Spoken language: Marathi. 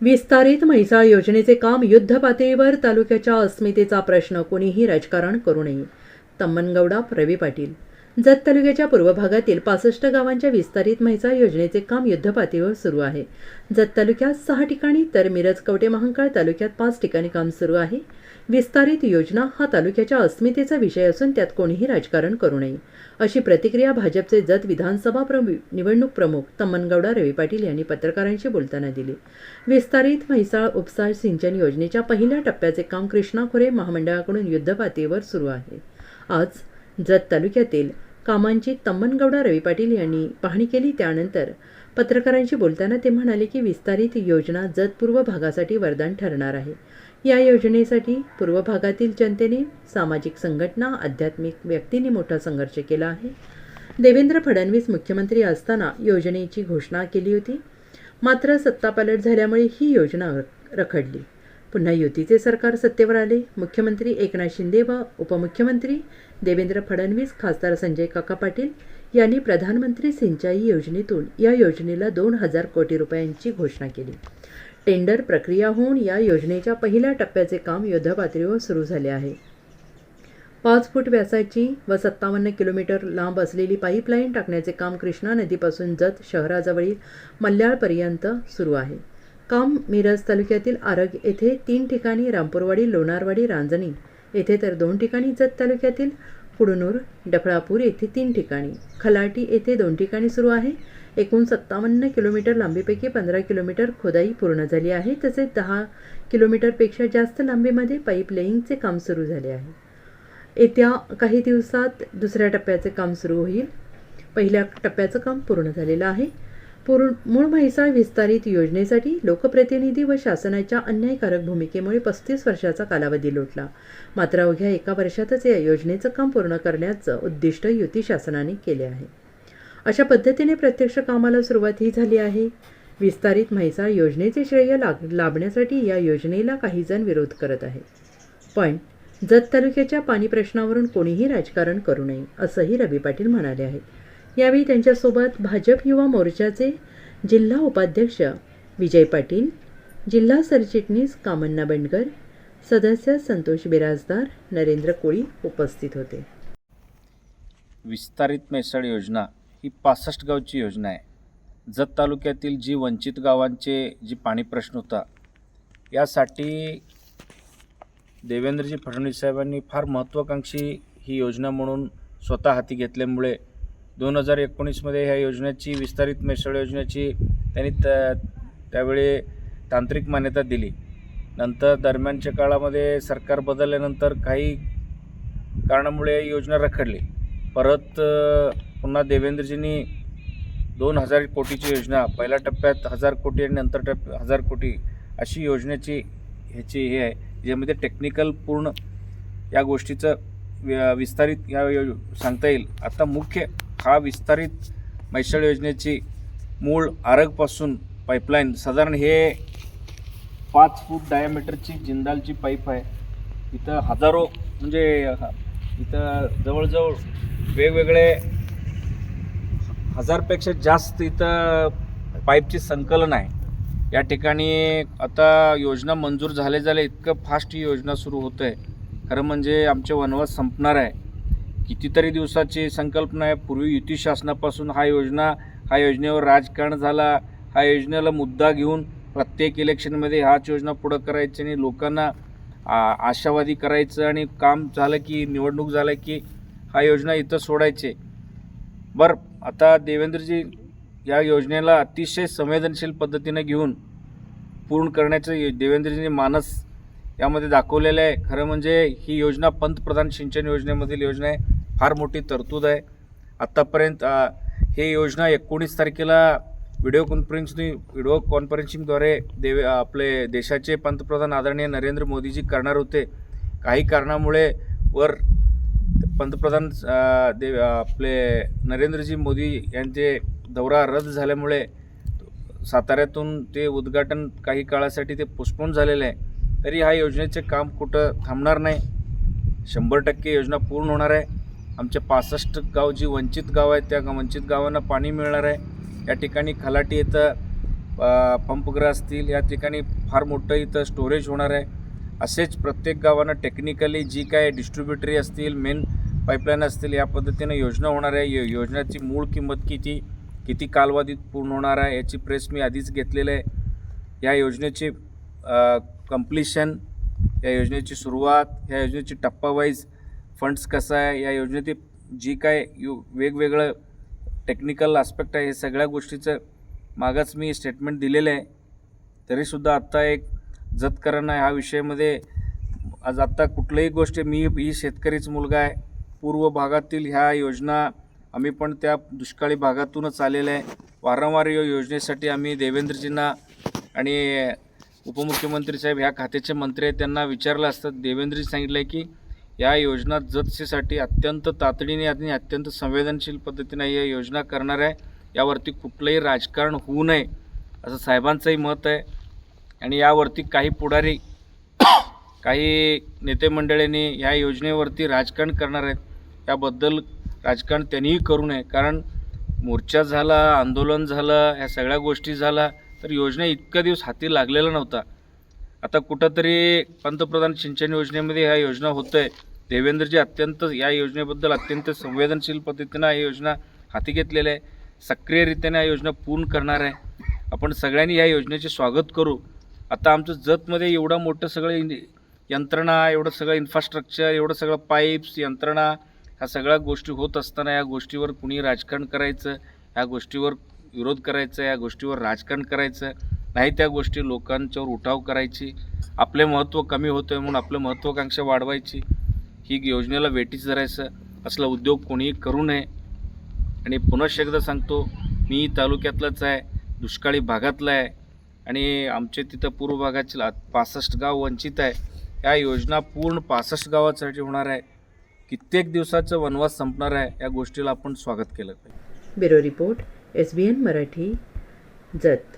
विस्तारित म्हैसाळ योजनेचे काम युद्धपातळीवर तालुक्याच्या अस्मितेचा प्रश्न कोणीही राजकारण करू नये. तम्मनगौडा रवी पाटील. जत तालुक्याच्या पूर्व भागातील पासष्ट गावांच्या विस्तारित म्हैसाळ योजनेचे काम युद्धपातळीवर सुरू आहे. जत तालुक्यात सहा ठिकाणी तर मिरज कवटे महांकाळ तालुक्यात पाच ठिकाणी काम सुरू आहे. विस्तारित योजना हा तालुक्याच्या अस्मितेचा विषय असून त्यात कोणीही राजकारण करू नये. अशी प्रतिक्रिया भाजपचे जत विधानसभा प्रमु निवडणूक प्रमुख तम्मनगौडा रवी पाटील यांनी पत्रकारांशी बोलताना दिली. विस्तारित म्हैसाळ उपसा सिंचन योजनेच्या पहिल्या टप्प्याचे काम कृष्णा खोरे महामंडळाकडून युद्धपातळीवर सुरू आहे. आज जत तालुक्यातील कामांची तम्मनगौडा रवी पाटील यांनी पाहणी केली. त्यानंतर पत्रकारांशी बोलताना ते म्हणाले की विस्तारित योजना जतपूर्व भागासाठी वरदान ठरणार आहे. या योजनेसाठी पूर्व भागातील जनतेने सामाजिक संघटना आध्यात्मिक व्यक्तींनी मोठा संघर्ष केला आहे. देवेंद्र फडणवीस मुख्यमंत्री असताना योजनेची घोषणा केली होती. मात्र सत्तापालट झाल्यामुळे ही योजना रखडली. पुन्हा युतीचे सरकार सत्तेवर आले. मुख्यमंत्री एकनाथ शिंदे व उपमुख्यमंत्री देवेंद्र फडणवीस खासदार संजय काका पाटील यांनी प्रधानमंत्री सिंचाई योजनेतून या योजनेला दोन हजार कोटी रुपयांची घोषणा केली. टेंडर प्रक्रिया होऊन या योजनेच्या पहिल्या टप्प्याचे काम युद्धपातळीवर सुरू झाले आहे. पाच फूट व्यासाची व सत्तावन्न किलोमीटर लांब असलेली पाईपलाईन टाकण्याचे काम कृष्णा नदीपासून जत शहराजवळील मल्याळपर्यंत सुरू आहे. काम मिरज तालुक्यातील आरग येथे तीन ठिकाणी रामपूरवाडी लोणारवाडी रांजणी येथे तर दोन ठिकाणी जत तालुक्यातील कुडनूर डफळापूर येथे तीन ठिकाणी. खलाटी येथे दोन ठिकाणी सुरू आहे. एकूण सत्तावन्न किलोमीटर लांबीपैकी पंधरा किलोमीटर खोदाई पूर्ण झाली आहे. तसेच दहा किलोमीटरपेक्षा जास्त लांबीमध्ये पाईप लेईंगचे काम सुरू झाले आहे. येत्या काही दिवसात दुसऱ्या टप्प्याचे काम सुरू होईल. पहिल्या टप्प्याचं काम पूर्ण झालेलं आहे. पूर्ण मूळ म्हैसाळ विस्तारित योजनेसाठी लोकप्रतिनिधी व शासनाच्या अन्यायकारक भूमिकेमुळे पस्तीस वर्षाचा कालावधी लोटला. मात्र अवघ्या एका वर्षातच या योजनेचं काम पूर्ण करण्याचं उद्दिष्ट युती शासनाने केले आहे. अशा पद्धतीने प्रत्यक्ष कामाला सुरुवात ही झाली आहे. विस्तारित म्हैसाळ योजनेचे श्रेय लाग लाभण्यासाठी या योजनेला काही जण विरोध करत आहेत पण जत तालुक्याच्या पाणी प्रश्नावरून कोणीही राजकारण करू नये असंही रवी पाटील म्हणाले आहेत. यावेळी त्यांच्यासोबत भाजप युवा मोर्चाचे जिल्हा उपाध्यक्ष विजय पाटील जिल्हा सरचिटणीस कामन्ना बंडकर सदस्य संतोष बिराजदार नरेंद्र कोळी उपस्थित होते. विस्तारित मेसळ योजना ही पासष्ट गावची योजना आहे. जत तालुक्यातील जी वंचित गावांचे जी पाणी प्रश्न होता यासाठी देवेंद्रजी फडणवीस साहेबांनी फार महत्त्वाकांक्षी ही योजना म्हणून स्वतः हाती घेतल्यामुळे दोन हजार एकोणीसमध्ये ह्या योजनेची विस्तारित मिसळ योजनेची त्यांनी त्या त्यावेळी तांत्रिक मान्यता दिली. नंतर दरम्यानच्या काळामध्ये सरकार बदलल्यानंतर काही कारणामुळे योजना रखडली. परत पुन्हा देवेंद्रजींनी दोन हजार कोटीची योजना पहिल्या टप्प्यात हजार कोटी आणि नंतर टप्प हजार कोटी अशी योजनेची ह्याची हे आहे ज्यामध्ये टेक्निकल पूर्ण या गोष्टीचं विस्तारित या यो सांगता येईल. आता मुख्य हा विस्तारित मैसळ योजनेची मूळ आरगपासून पाईपलाईन साधारण हे पाच फूट डायामीटरची जिंदालची पाईप आहे. इथं हजारो म्हणजे इथं जवळजवळ वेगवेगळे हजारपेक्षा जास्त इथं पाईपची संकलन आहे. या ठिकाणी आता योजना मंजूर झाले झाले इतकं फास्ट ही योजना सुरू होत आहे खरं म्हणजे आमचे वनवास संपणार आहे. कितीतरी दिवसाची संकल्पना आहे. पूर्वी युती शासनापासून हा योजना हा योजनेवर राजकारण झाला. हा योजनेला मुद्दा घेऊन प्रत्येक इलेक्शनमध्ये हाच योजना पुढं करायची आणि लोकांना आशावादी करायचं आणि काम झालं की निवडणूक झालं की हा योजना इथं सोडायचे. बरं आता देवेंद्रजी या योजनेला अतिशय संवेदनशील पद्धतीने घेऊन पूर्ण करण्याचं ये- देवेंद्रजींनी मानस यामध्ये दाखवलेलं आहे. खरं म्हणजे ही योजना पंतप्रधान सिंचन योजनेमधील योजना आहे. फार मोठी तरतूद आहे. आत्तापर्यंत हे योजना एकोणीस तारखेला व्हिडिओ कॉन्फरन्सिंग व्हिडिओ कॉन्फरन्सिंगद्वारे देवे आपले देशाचे पंतप्रधान आदरणीय नरेंद्र मोदीजी करणार होते. काही कारणामुळे वर पंतप्रधान देव आपले नरेंद्रजी मोदी यांचे दौरा रद्द झाल्यामुळे साताऱ्यातून ते उद्घाटन काही काळासाठी ते पोस्टपोन झालेलं आहे. तरी ह्या योजनेचे काम कुठं थांबणार नाही. शंभर टक्के योजना पूर्ण होणार आहे. आमच्या पासष्ट गाव जी वंचित गाव आहेत त्या वंचित गावांना पाणी मिळणार आहे. या ठिकाणी खलाटी इथं पंपग्रह असतील या ठिकाणी फार मोठं इथं स्टोरेज होणार आहे. असेच प्रत्येक गावांना टेक्निकली जी काय डिस्ट्रीब्युटरी असतील मेन पाईपलाईन असतील या पद्धतीनं योजना होणार आहे. यो योजनेची मूळ किंमत किती किती कालावधीत पूर्ण होणार आहे याची प्रेस मी आधीच घेतलेलं आहे. या योजनेची कम्प्लिशन या योजनेची सुरुवात या योजनेची टप्पावाईज फंड्स कसं आहे या योजनेची जी काय यु वेगवेगळं टेक्निकल आस्पेक्ट आहे हे सगळ्या गोष्टीचं मागच मी स्टेटमेंट दिलेलं आहे. तरीसुद्धा आत्ता एक जत करणं ह्या विषयामध्ये आज आत्ता कुठल्याही गोष्ट मी ही शेतकरीच मुलगा आहे. पूर्व भागातील ह्या योजना आम्ही पण त्या दुष्काळी भागातूनच आलेलं आहे. वारंवार या योजनेसाठी आम्ही देवेंद्रजींना आणि उपमुख्यमंत्री साहेब ह्या खात्याचे मंत्री आहेत त्यांना विचारलं असतं. देवेंद्रजी सांगितलं आहे की या योजना जतसेसाठी अत्यंत तातडीने आणि अत्यंत संवेदनशील पद्धतीने या योजना करणार आहे. यावरती कुठलंही राजकारण होऊ नये असं साहेबांचंही मत आहे. आणि यावरती काही पुढारी काही नेते मंडळींनी ह्या योजनेवरती राजकारण करणार आहेत. याबद्दल राजकारण त्यांनीही करू नये. कारण मोर्चा झाला आंदोलन झालं ह्या सगळ्या गोष्टी झाल्या तर योजना इतका दिवस हाती लागलेला नव्हता आता कुठंतरी पंतप्रधान सिंचन योजनेमध्ये ह्या योजना होत आहे देवेंद्रजी अत्यंत या योजनेबद्दल अत्यंत संवेदनशील पद्धतीनं ही योजना हाती घेतलेल्या आहे. सक्रियरित्याने या योजना पूर्ण करणार आहे. आपण सगळ्यांनी या योजनेचे स्वागत करू. आता आमचं जतमध्ये एवढं मोठं सगळं यंत्रणा एवढं सगळं इन्फ्रास्ट्रक्चर एवढं सगळं पाईप्स यंत्रणा ह्या सगळ्या गोष्टी होत असताना या गोष्टीवर कुणी राजकारण करायचं ह्या गोष्टीवर विरोध करायचा या गोष्टीवर राजकारण करायचं नाही त्या गोष्टी लोकांच्यावर उठाव करायची. आपले महत्त्व कमी होतं आहे म्हणून आपलं महत्त्वाकांक्षा वाढवायची. ही योजनेला वेटीच धरायचं असला उद्योग कोणीही करू नये. आणि पुनश्च एकदा सांगतो मी तालुक्यातलंच आहे दुष्काळी भागातला आहे. आणि आमच्या तिथं पूर्व भागातील पासष्ट गाव वंचित आहे. या योजना पूर्ण पासष्ट गावासाठी होणार आहे. कित्येक दिवसाचं वनवास संपणार आहे या गोष्टीला आपण स्वागत केलं पाहिजे. Bureau report S B N Marathi Jat.